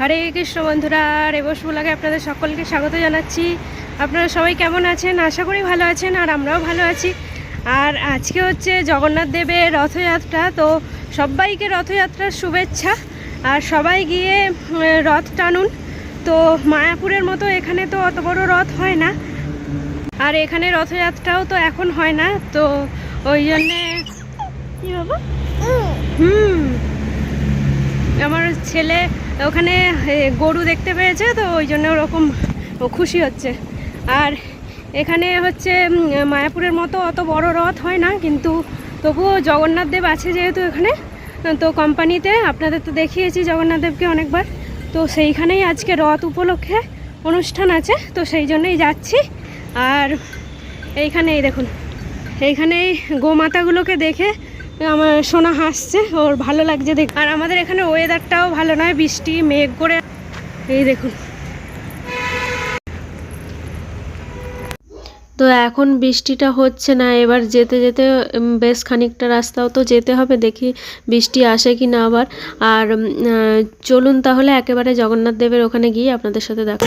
হরে কৃষ্ণ বন্ধুরা রেবস ব্লগে আপনাদের সকলকে স্বাগত জানাচ্ছি। আপনারা সবাই কেমন আছেন? আশা করি ভালো আছেন আর আমরাও ভালো আছি। আর আজকে হচ্ছে জগন্নাথ দেবের রথযাত্রা তো সবাইকে রথযাত্রার শুভেচ্ছা। আর সবাই গিয়ে রথ টানুন। তো মায়াপুরের মতো এখানে তো অত বড় রথ হয় না। আর এখানে রথযাত্রাও তো এখন হয় না তো ওই জন্যে কী বাবা হুম। আমার ছেলে ওখানে গরু দেখতে পেয়েছে তো, ওই জন্য ওরকম খুশি হচ্ছে। আর এখানে হচ্ছে মায়াপুরের মতো অত বড় রথ হয় না, কিন্তু তবুও জগন্নাথ দেব আছে যেহেতু এখানে, তো কোম্পানিতে, আপনাদের তো দেখিয়েছি জগন্নাথ দেবকে অনেকবার। তো সেইখানেই আজকে রথ উপলক্ষে অনুষ্ঠান আছে, তো সেই জন্যই যাচ্ছি। আর এইখানেই দেখুন, এইখানেই গোমাতাগুলোকে দেখে আমার সোনা হাসছে, ওর ভালো লাগছে দেখ আর আমাদের এখানে ওয়েদারটাও ভালো নয়, বৃষ্টি, মেঘ করে। এই দেখুন। তো এখন বৃষ্টিটা হচ্ছে না, এবার যেতে যেতে বেশ খানিকটা রাস্তাও তো যেতে হবে, দেখি বৃষ্টি আসে কি না আবার। আর চলুন তাহলে একেবারে জগন্নাথ দেবের ওখানে গিয়ে আপনাদের সাথে দেখা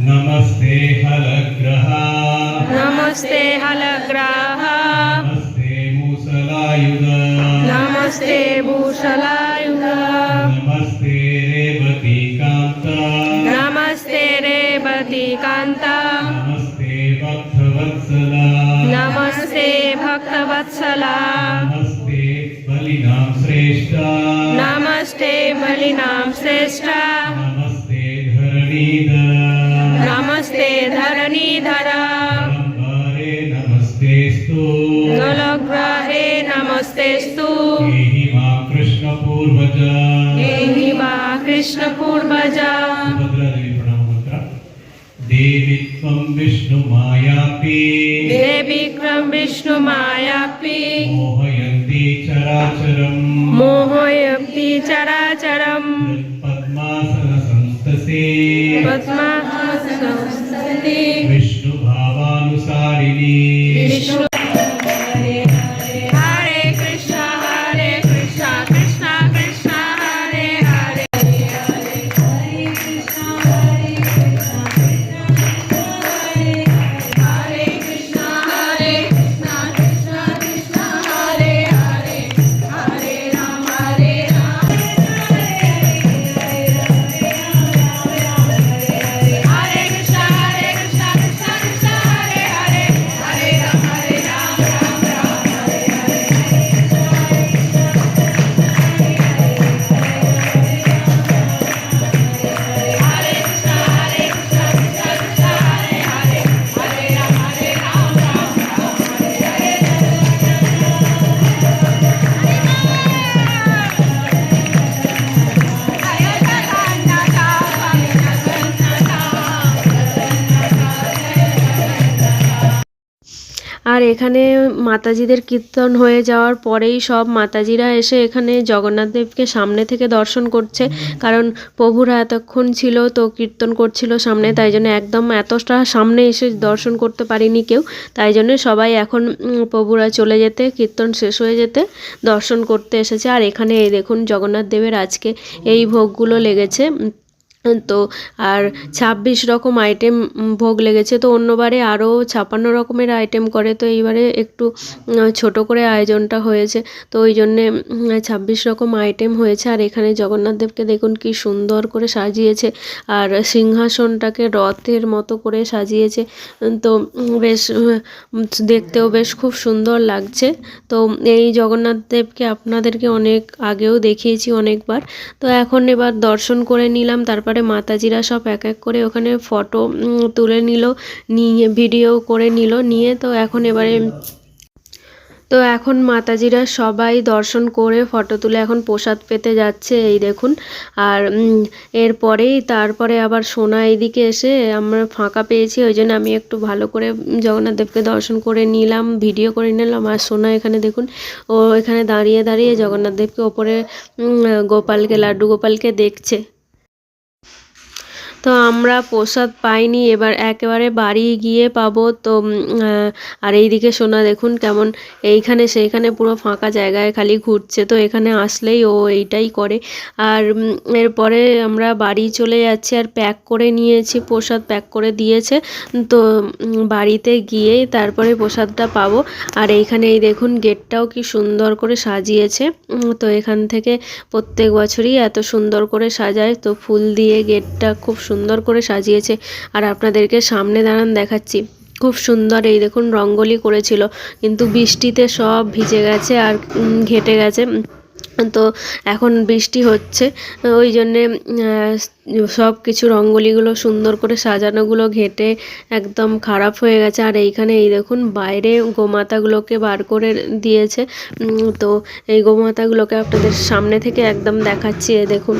नमस्ते हलग्रहा। नमस्ते हलग्राह। नमस्ते मूसलायुध। नमस्ते भूषलायुध। नमस्ते रेवतीकान्ता नमस्ते रेवती कान्ता नमस्ते भक्तवत्सला। नमस्ते भक्तवत्सला। नमस्ते बलिनां श्रेष्ठा। नमस्ते बलिनां श्रेष्ठा। नमस्ते धरणीधर। धरा नमस्तेस्तु नलग्राहे नमस्तेस्तु कृष्ण पूर्वजा कृष्ण पूर्वजा विष्णु मायापि देवी क्रम विष्णु मायापि मोहयन्ति चराचरं मोहयन्ति चराचरं पद्मासन संस्तसे पद्मा विष्णु আর এখানে মাতাজিদের কীর্তন হয়ে যাওয়ার পরেই সব মাতাজিরা এসে এখানে জগন্নাথ দেবকে সামনে থেকে দর্শন করছে। কারণ প্রভুরা এতক্ষণ ছিল তো কীর্তন করছিল সামনে, তাই জন্য একদম এতটা সামনে এসে দর্শন করতে পারিনি কেউ। তাই জন্য সবাই এখন প্রভুরা চলে যেতে, কীর্তন শেষ হয়ে যেতে দর্শন করতে এসেছে। আর এখানে এই দেখুন জগন্নাথ দেবের আজকে এই ভোগগুলো লেগেছে। তো আর ছাব্বিশ রকম আইটেম ভোগ লেগেছে, তো অন্যবারে আরও ছাপান্ন রকমের আইটেম করে, তো এইবারে একটু ছোট করে আয়োজনটা হয়েছে, তো ওই জন্যে ছাব্বিশ রকম আইটেম হয়েছে, আর এখানে জগন্নাথ দেবকে দেখুন কি সুন্দর করে সাজিয়েছে, আর সিংহাসনটাকে রথের মতো করে সাজিয়েছে তো বেশ দেখতেও বেশ খুব সুন্দর লাগছে, তো এই জগন্নাথ দেবকে আপনাদেরকে অনেক আগেও দেখিয়েছি অনেকবার, তো এখন এবার দর্শন করে নিলাম, তারপরে মাতাজিরা সব এক এক করে ওখানে ফটো তুলে নিল, নিয়ে ভিডিও করে নিল, নিয়ে তো এখন এবারে, তো এখন মাতাজিরা সবাই দর্শন করে ফটো তুলে এখন প্রসাদ পেতে যাচ্ছে, এই দেখুন। আর এরপরেই তারপরে আবার সোনা এইদিকে এসে আমরা ফাঁকা পেয়েছি, ওই জন্য আমি একটু ভালো করে জগন্নাথ দেবকে দর্শন করে নিলাম ভিডিও করে নিলাম। আর সোনা এখানে দেখুন, ও এখানে দাঁড়িয়ে দাঁড়িয়ে জগন্নাথ দেবকে ওপরে গোপালকে, লাড্ডু গোপালকে দেখছে। তো আমরা প্রসাদ পাইনি, এবার একেবারে বাড়ি গিয়ে পাবো। তো আর এইদিকে সোনা দেখুন কেমন, এইখানে সেইখানে পুরো ফাঁকা জায়গায় খালি ঘুরছে। তো এখানে আসলেই ও এইটাই করে। আর এরপরে আমরা বাড়ি চলে যাচ্ছি আর প্যাক করে নিয়েছি, প্রসাদ প্যাক করে দিয়েছে। তো বাড়িতে গিয়েই তারপরে প্রসাদটা পাবো। আর এইখানে এই দেখুন গেটটাও কি সুন্দর করে সাজিয়েছে। তো এখান থেকে প্রত্যেক বছরই এত সুন্দর করে সাজায়। তো ফুল দিয়ে গেটটা খুব সুন্দর করে সাজিয়েছে। আর আপনাদেরকে সামনে দাঁড়ান দেখাচ্ছি। খুব সুন্দর এই দেখুন রঙ্গোলি করেছিল। কিন্তু বৃষ্টিতে সব ভিজে গেছে আর ঘেটে গেছে। তো এখন বৃষ্টি হচ্ছে ওই জন্যে সব কিছু রঙ্গোলিগুলো সুন্দর করে সাজানোগুলো ঘেটে একদম খারাপ হয়ে গেছে। আর এইখানে এই দেখুন, বাইরে গোমাতাগুলোকে বার করে দিয়েছে। তো এই গোমাতাগুলোকে আপনাদের সামনে থেকে একদম দেখাচ্ছি, এ দেখুন।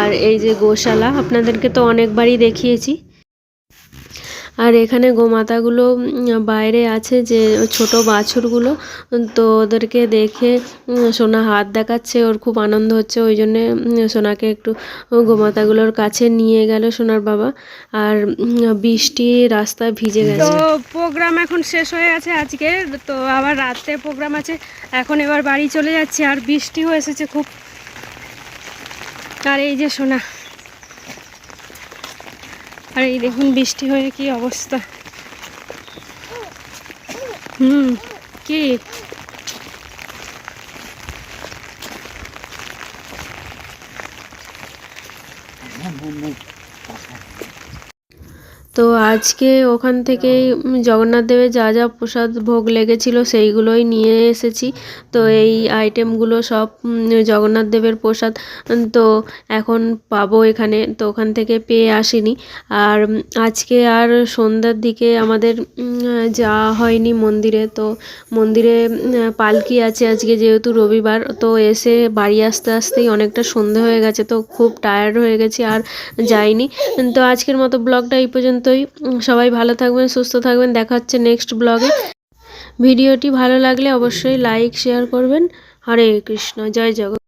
আর এই যে গোশালা, আপনাদেরকে তো অনেকবারই দেখিয়েছি। আর এখানে গোমাতাগুলো বাইরে আছে যে ছোট বাছুরগুলো তো ওদেরকে দেখে সোনা হাত দেখাচ্ছে ওর খুব আনন্দ হচ্ছে ওই জন্যে সোনাকে একটু গোমাতাগুলোর কাছে নিয়ে গেল সোনার বাবা। আর বৃষ্টি রাস্তায় ভিজে গেছে। তো প্রোগ্রাম এখন শেষ হয়ে গেছে আজকে তো আবার রাত্রে প্রোগ্রাম আছে এখন এবার বাড়ি চলে যাচ্ছি আর বৃষ্টিও এসেছে খুব। আর এই যে সোনা। আর এই দেখুন বৃষ্টি হয়ে কি অবস্থা। হুম কি? তো আজকে ওখান থেকেই জগন্নাথ দেবের যা যা প্রসাদ ভোগ লেগেছিল সেইগুলোই নিয়ে এসেছি। তো এই আইটেমগুলো সব জগন্নাথ দেবের প্রসাদ তো এখন পাবো এখানে। তো ওখান থেকে পেয়ে আসিনি। আর আজকে আর সন্ধ্যার দিকে আমাদের যাওয়া হয়নি মন্দিরে। তো মন্দিরে পালকি আছে আজকে যেহেতু রবিবার। তো এসে বাড়ি আসতে আসতেই অনেকটা সন্ধে হয়ে গেছে। তো খুব টায়ার্ড হয়ে গেছি আর যাইনি। তো আজকের মতো ব্লগটা এই উম, সবাই ভালো থাকবেন সুস্থ থাকবেন। দেখা হচ্ছে নেক্সট ব্লগে ভিডিওটি ভালো লাগলে অবশ্যই লাইক শেয়ার করবেন। হরে কৃষ্ণ জয় জগৎ